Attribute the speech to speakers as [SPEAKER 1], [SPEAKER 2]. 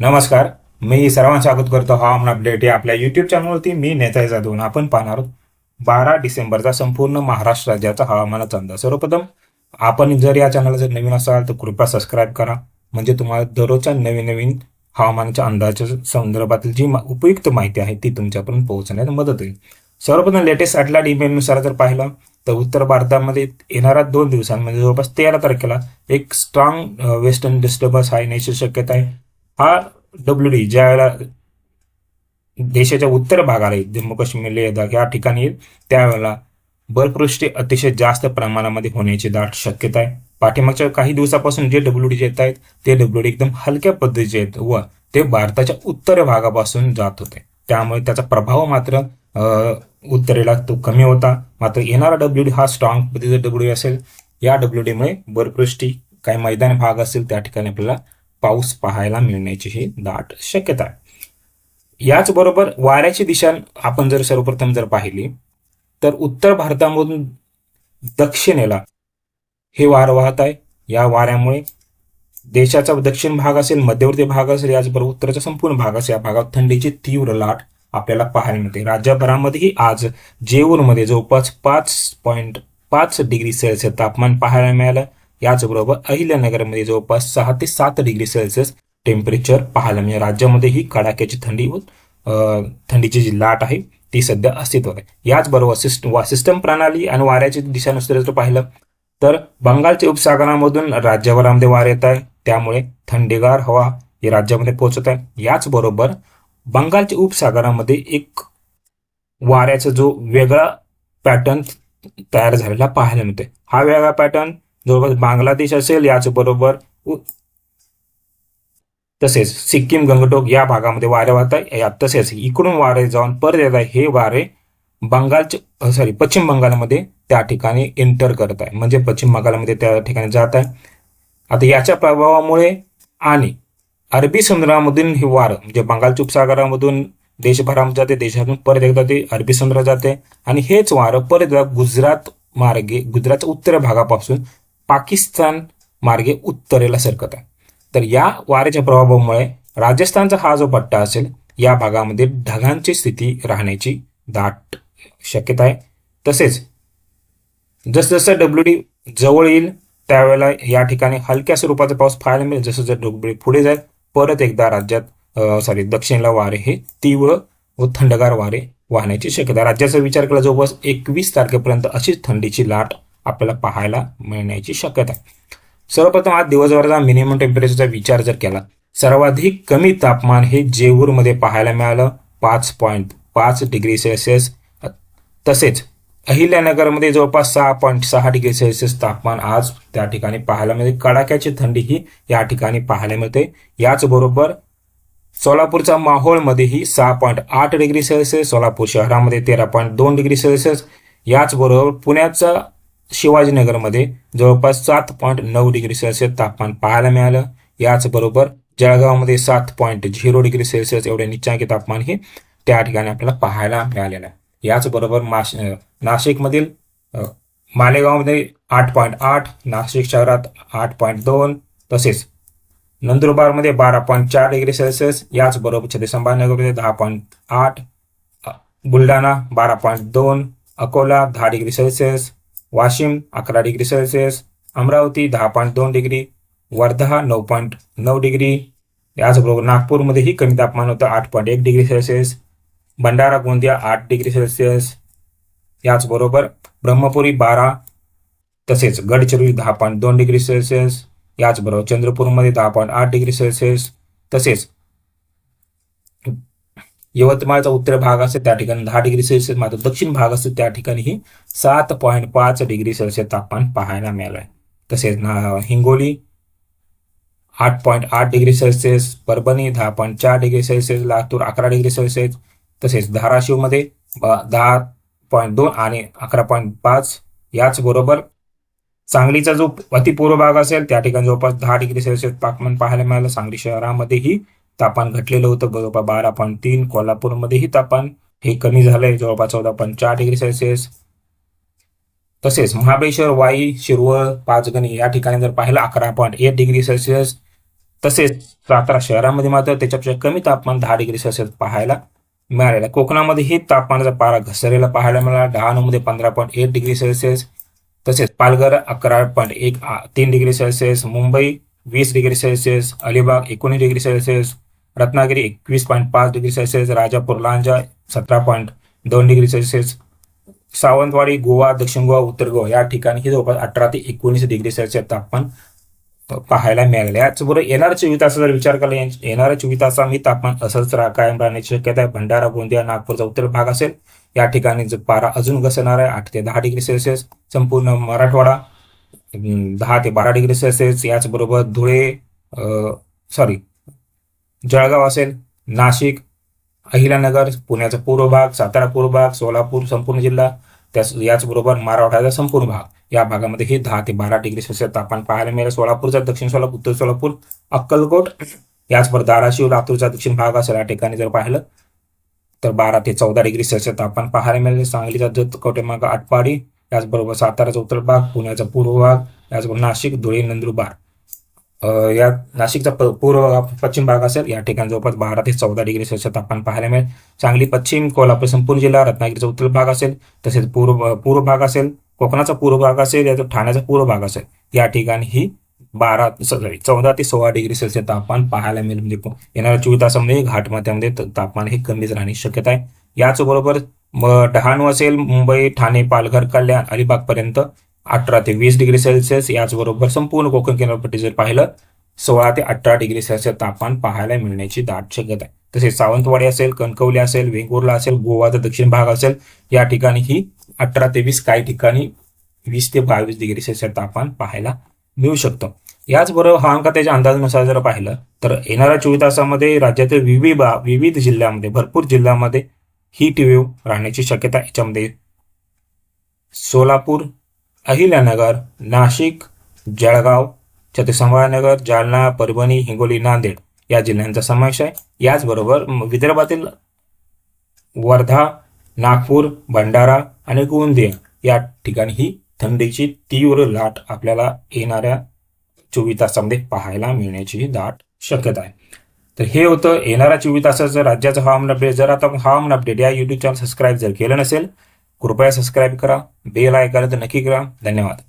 [SPEAKER 1] नमस्कार मी सर्वांचं स्वागत करतो हवामान अपडेट या आपल्या युट्यूब चॅनलवरती मी नेताय जाधव. आपण पाहणार आहोत बारा डिसेंबरचा संपूर्ण महाराष्ट्र राज्याचा हवामानाचा अंदाज. सर्वप्रथम आपण जर या चॅनलला जर नवीन असाल तर कृपया सबस्क्राईब करा. म्हणजे तुम्हाला दररोजच्या नवीन नवीन हवामानाच्या अंदाजाच्या संदर्भातील जी मा- उपयुक्त माहिती आहे ती तुमच्यापर्यंत पोहोचण्यात मदत होईल. सर्वप्रथम लेटेस्ट सॅटेलाइट इमेलनुसार जर पाहिलं तर उत्तर भारतामध्ये येणाऱ्या दोन दिवसांमध्ये जवळपास तेरा तारखेला एक स्ट्रॉंग वेस्टर्न डिस्टर्बन्स हा येण्याची शक्यता आहे. हा डब्ल्यू डी ज्या वेळेला देशाच्या उत्तर भागाला येईल जम्मू काश्मीर लडाख या ठिकाणी येईल त्यावेळेला बर्फवृष्टी अतिशय जास्त प्रमाणामध्ये होण्याची दाट शक्यता आहे. पाठीमागच्या काही दिवसापासून जे डब्ल्यू डी येत आहेत ते डब्ल्यू डी एकदम हलक्या पद्धतीचे आहेत व ते भारताच्या उत्तर भागापासून जात होते. त्यामुळे त्याचा प्रभाव मात्र उत्तरेला तो कमी होता. मात्र येणारा डब्ल्यू डी हा स्ट्रॉंग पद्धतीचा डब्ल्यू डी असेल. या डब्ल्यू डीमुळे बर्फवृष्टी काही मैदानी भाग असेल त्या ठिकाणी आपल्याला पाऊस पाहायला मिळण्याची ही दाट शक्यता आहे. याचबरोबर वाऱ्याची दिशा आपण जर सर्वप्रथम जर पाहिली तर उत्तर भारतामधून दक्षिणेला हे वारं वाहत आहे. या वाऱ्यामुळे देशाचा दक्षिण भाग असेल मध्यवर्ती भाग असेल याचबरोबर उत्तराचा संपूर्ण भाग असेल या भागात थंडीची तीव्र लाट आपल्याला पाहायला मिळते. राज्यभरामध्येही आज जेऊरमध्ये जवळपास पाच पॉईंट पाच डिग्री सेल्सिअस तापमान पाहायला मिळालं. याचबरोबर अहिल्यानगरमध्ये जवळपास सहा ते सात डिग्री सेल्सिअस टेम्परेचर पाहायला म्हणजे राज्यामध्ये ही कडाक्याची थंडी व थंडीची जी लाट आहे ती सध्या अस्तित्वात आहे. याचबरोबर सिस्टम सिस्टम प्रणाली आणि वाऱ्याची दिशानुसार जर पाहिलं तर बंगालच्या उपसागरामधून राज्यभरामध्ये वारे येत आहे. त्यामुळे थंडीगार हवा ही राज्यामध्ये पोहोचत आहे. याचबरोबर बंगालच्या उपसागरामध्ये एक वाऱ्याचा जो वेगळा पॅटर्न तयार झालेला पाहायला मिळतोय. हा वेगळा पॅटर्न जवळपास बांगलादेश असेल याचबरोबर तसेच सिक्कीम गंगटोक या भागामध्ये वारे वाहत आहे या- तसेच इकडून वारे जाऊन परत येत आहे हे वारे बंगालचे सॉरी पश्चिम बंगालमध्ये त्या ठिकाणी एंटर करत आहे म्हणजे पश्चिम बंगालमध्ये त्या ठिकाणी जात आहे आता याच्या प्रभावामुळे आणि अरबी समुद्रामधून हे वारं म्हणजे बंगालच्या उपसागरामधून देशभरामध्ये जाते देशातून परत एकदा ते अरबी समुद्रात जाते. आणि हेच वारं परत एकदा गुजरात मार्गे गुजरातच्या उत्तर भागापासून पाकिस्तान मार्गे उत्तरेला सरकत आहे. तर या वाऱ्याच्या प्रभावामुळे राजस्थानचा हा जो पट्टा असेल या भागामध्ये ढगांची स्थिती राहण्याची दाट शक्यता आहे. तसेच जसजसं डब्ल्यू डी जवळ येईल त्यावेळेला या ठिकाणी हलक्या स्वरूपाचा पाऊस पाहायला मिळेल. जसं जर डब्ल्यू डी पुढे जाईल परत एकदा राज्यात सॉरी दक्षिणला वारे हे तीव्र व थंडगार वारे वाहण्याची शक्यता राज्याचा विचार केला जवळपास एकवीस तारखेपर्यंत अशीच थंडीची लाट आपल्याला पाहायला मिळण्याची शक्यता आहे. सर्वप्रथम आज दिवसभराचा मिनिमम टेम्परेचरचा विचार जर केला सर्वाधिक कमी तापमान हे जेऊरमध्ये पाहायला मिळालं. पाच पॉईंट पाच डिग्री सेल्सिअस तसेच अहिल्यानगरमध्ये जवळपास सहा पॉईंट सहा डिग्री सेल्सिअस तापमान आज त्या ठिकाणी पाहायला मिळते. कडाक्याची थंडी ही या ठिकाणी पाहायला मिळते. याचबरोबर सोलापूरचा माहोळमध्येही सहा पॉईंट आठ डिग्री सेल्सिअस सोलापूर शहरामध्ये तेरा पॉईंट दोन डिग्री सेल्सिअस याचबरोबर पुण्याचा शिवाजीनगरमध्ये जवळपास सात पॉईंट नऊ डिग्री सेल्सिअस तापमान पाहायला मिळालं. याचबरोबर जळगावमध्ये सात पॉईंट झिरो डिग्री सेल्सिअस एवढे निचांकी तापमान हे त्या ठिकाणी आपल्याला पाहायला मिळालेलं. आहे याचबरोबर माश नाशिकमधील मालेगावमध्ये आठ पॉईंट आठ नाशिक शहरात आठ पॉईंट दोन तसेच नंदुरबारमध्ये बारा पॉईंट चार डिग्री सेल्सिअस याचबरोबर छत्रपती संभाजीनगरमध्ये दहा पॉईंट आठ बुलढाणा बारा पॉईंट दोन अकोला दहा डिग्री सेल्सिअस वाशिम अकरा डिग्री सेल्सिअस अमरावती दहा पॉईंट दोन डिग्री वर्धा नऊ पॉईंट नऊ डिग्री. याचबरोबर नागपूरमध्येही कमी तापमान होतं आठ पॉईंट एक डिग्री सेल्सिअस. भंडारा गोंदिया आठ डिग्री सेल्सिअस. याचबरोबर ब्रह्मपुरी बारा तसेच गडचिरोली दहा पॉईंट दोन डिग्री सेल्सिअस. याचबरोबर चंद्रपूरमध्ये दहा पॉईंट आठ डिग्री सेल्सिअस. तसेच यवतमाळचा उत्तर भाग असेल त्या ठिकाणी दहा डिग्री सेल्सिअस मात्र दक्षिण भाग असेल त्या ठिकाणीही सात पॉईंट पाच डिग्री सेल्सिअस तापमान पाहायला मिळालं आहे तसेच हिंगोली आठ पॉईंट आठ डिग्री सेल्सिअस परभणी दहा पॉईंट चार डिग्री सेल्सिअस लातूर अकरा डिग्री सेल्सिअस तसेच धाराशिवमध्ये दहा पॉईंट दोन आणि अकरा पॉईंट पाच याचबरोबर सांगलीचा जो अतिपूर्व भाग असेल त्या ठिकाणी जवळपास दहा डिग्री सेल्सिअस तापमान पाहायला मिळालं. सांगली शहरामध्येही तापमान घटलेलं होतं. जवळपास बारा पॉईंट तीन कोल्हापूरमध्येही तापमान हे कमी झालंय. जवळपास चौदा पॉईंट चार डिग्री सेल्सिअस. तसेच महाबळेश्वर वाई शिरवळ पाचगणी या ठिकाणी जर पाहिलं अकरा पॉईंट एक डिग्री सेल्सिअस. तसेच सातारा शहरामध्ये मात्र त्याच्यापेक्षा कमी तापमान दहा डिग्री सेल्सिअस पाहायला मिळालेला कोकणामध्ये ही तापमानाचा पारा घसरलेला पाहायला मिळाला. डहाणूमध्ये पंधरा पॉईंट एक डिग्री सेल्सिअस. तसेच पालघर अकरा पॉईंट एक तीन डिग्री सेल्सिअस. मुंबई वीस डिग्री सेल्सिअस. अलिबाग एकोणीस डिग्री सेल्सिअस. रत्नागिरी एकवीस पॉईंट पाच डिग्री सेल्सिअस राजापूर लांजा सतरा पॉईंट दोन डिग्री सेल्सिअस सावंतवाडी गोवा दक्षिण गोवा उत्तर गोवा या ठिकाणी ही जवळपास अठरा ते एकोणीस डिग्री सेल्सिअस तापमान पाहायला मिळाले याचबरोबर येणाऱ्या चोवीस तासाचा जर विचार केला या- येणाऱ्या चोवीस तासामध्ये तापमान असंच रा कायम राहण्याची शक्यता आहे. भंडारा गोंदिया नागपूरचा उत्तर भाग असेल या ठिकाणी जो पारा अजून घसरणार आहे आठ ते दहा डिग्री सेल्सिअस संपूर्ण मराठवाडा दहा ते बारा डिग्री सेल्सिअस याचबरोबर धुळे सॉरी जळगाव असेल नाशिक अहिलानगर पुण्याचा पूर्व भाग सातारा पूर्व भाग सोलापूर संपूर्ण जिल्हा त्याच याचबरोबर मराठवाड्याचा संपूर्ण भाग. या भागामध्ये हे दहा ते बारा डिग्री सेल्सिअस तापमान पाहायला मिळेल. सोलापूरचा दक्षिण सोलापूर उत्तर सोलापूर अक्कलकोट याचबरोबर धाराशिव लातूरचा दक्षिण भाग असेल या ठिकाणी जर पाहिलं तर बारा ते चौदा डिग्री सेल्सिअस तापमान पाहायला मिळेल. सांगलीचा जत कवटेमाग आटपाडी याचबरोबर साताराचा उत्तर भाग पुण्याचा पूर्व भाग याचबरोबर नाशिक धुळे नंदुरबार. या नाशिकचा पूर्व पश्चिम भाग असेल या ठिकाणी जवळपास बारा ते चौदा डिग्री सेल्सिअस तापमान पाहायला मिळेल. सांगली पश्चिम कोल्हापूर संपूर्ण जिल्हा रत्नागिरीचा उत्तर भाग असेल तसेच पूर्व पूर्व भाग असेल कोकणाचा पूर्व भाग असेल याचा ठाण्याचा पूर्व भाग असेल या ठिकाणी ही बारा सॉरी चौदा ते सोळा डिग्री सेल्सिअस तापमान पाहायला मिळेल. म्हणजे येणाऱ्या चोवीस तासामध्ये घाटमात्यामध्ये तापमान हे कमीच राहण्याची शक्यता आहे. याचबरोबर डहाणू असेल मुंबई ठाणे पालघर कल्याण अलिबागपर्यंत अठरा ते वीस डिग्री सेल्सिअस याचबरोबर संपूर्ण कोकण किनारपट्टी जर पाहिलं सोळा ते अठरा डिग्री सेल्सिअस तापमान पाहायला मिळण्याची दाट शक्यता आहे तसेच सावंतवाडी असेल कणकवली असेल वेंगुर्ला असेल गोवाचा दक्षिण भाग असेल या ठिकाणी ही अठरा ते वीस काही ठिकाणी वीस ते बावीस डिग्री सेल्सिअस तापमान पाहायला मिळू शकतं याचबरोबर हामका त्याच्या अंदाजानुसार जर पाहिलं तर येणाऱ्या चोवीस तासामध्ये राज्यातील विविध विविध जिल्ह्यामध्ये भरपूर जिल्ह्यामध्ये हीट वेव्ह राहण्याची शक्यता आहे. याच्यामध्ये सोलापूर अहिल्यानगर नाशिक जळगाव छत्रपती जालना परभणी हिंगोली नांदेड या जिल्ह्यांचा समावेश आहे. याचबरोबर विदर्भातील वर्धा नागपूर भंडारा आणि गोंदिया या ठिकाणी ही थंडीची तीव्र लाट आपल्याला येणाऱ्या चोवीस तासामध्ये पाहायला मिळण्याची दाट शक्यता आहे. तर हे होतं येणाऱ्या चोवीस तासाचं राज्याचं हवामान अपडेट. जर आता हवामान अपडेट या युट्यूब चॅनल सबस्क्राईब जर केलं नसेल कृपया सबस्क्राईब करा बेल ऐकायला तर नक्की करा. धन्यवाद.